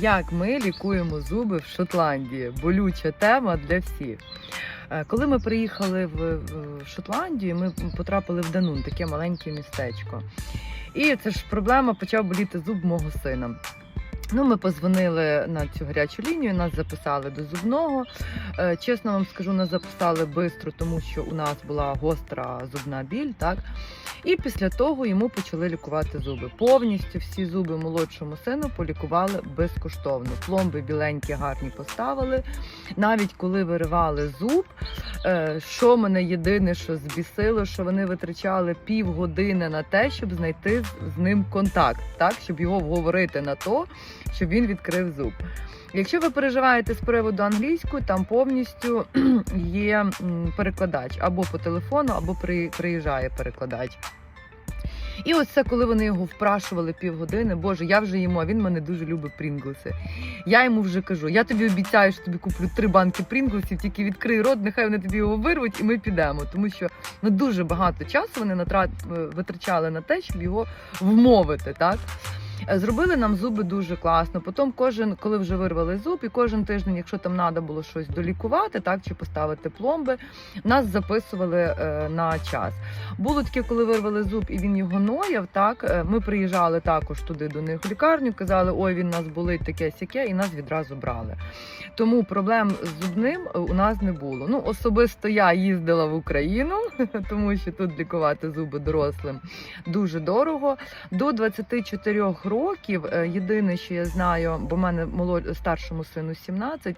Як ми лікуємо зуби в Шотландії? Болюча тема для всіх. Е, Коли ми приїхали в в Шотландію, ми потрапили в Данун, таке маленьке містечко. І це ж проблема почав боліти зуб мого сина. Ну, ми позвонили на цю гарячу лінію, нас записали до зубного. Е, Чесно вам скажу, нас записали швидко, тому що у нас була гостра зубна біль, так. І після того йому почали лікувати зуби. Повністю всі зуби молодшому сину полікували безкоштовно. Пломби біленькі, гарні поставили. Навіть коли виривали зуб, е, що мене єдине, що збісило, що вони витрачали півгодини на те, щоб знайти з- ним контакт, так щоб його вговорити на то, щоб він відкрив зуб. Якщо ви переживаєте з приводу англійської, там повністю є перекладач або по телефону, або приїжджає перекладач. І ось це, коли вони його впрашували півгодини, боже, я вже їмо, а він мене дуже любить прінглси. Я йому вже кажу: я тобі обіцяю, що тобі куплю три банки прінглсів, тільки відкрий рот, нехай вони тобі його вирвуть, і ми підемо. Тому що ну дуже багато часу вони натра... витрачали на те, щоб його вмовити, так. Зробили нам зуби дуже класно. Потім кожен, коли вже вирвали зуб, і кожен тиждень, якщо там треба було щось долікувати, так чи поставити пломби, нас записували е, на час. Було таке, коли вирвали зуб і він його нояв. Так е, ми приїжджали також туди до них в лікарню, казали, ой, він нас болить таке сяке, і нас відразу брали. Тому проблем з зубним е, у нас не було. Ну особисто я їздила в Україну, тому що тут лікувати зуби дорослим дуже дорого. До 24 років е, єдине, що я знаю, бо в мене старшому сину 17,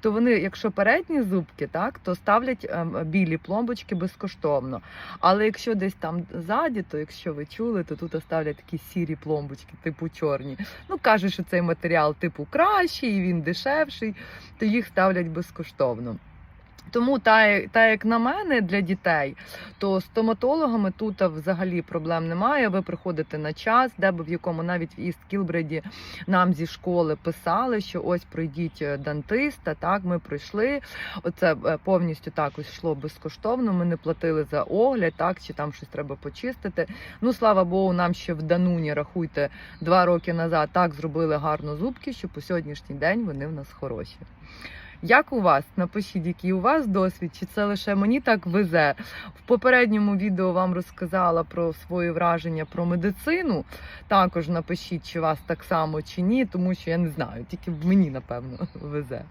то вони, якщо передні зубки, так то ставлять ем, білі пломбочки безкоштовно. Але якщо десь там ззаді, то якщо ви чули, то тут ставлять такі сірі пломбочки, типу чорні. Ну кажуть, що цей матеріал типу кращий, він дешевший, то їх ставлять безкоштовно. Тому, та, та як на мене для дітей, то стоматологами тут взагалі проблем немає. Ви приходите на час, де б в якому навіть в Іст Кілбреді нам зі школи писали, що ось пройдіть е, дантиста. Так, ми пройшли. Оце е, повністю також йшло безкоштовно. Ми не платили за огляд, так чи там щось треба почистити. Ну слава Богу, нам ще в Дануні рахуйте два роки назад так зробили гарно зубки, що по сьогоднішній день вони в нас хороші. Як у вас? Напишіть, який у вас досвід, чи це лише мені так везе. В попередньому відео вам розказала про свої враження про медицину. Також напишіть, чи вас так само чи ні, тому що я не знаю, тільки мені напевно везе.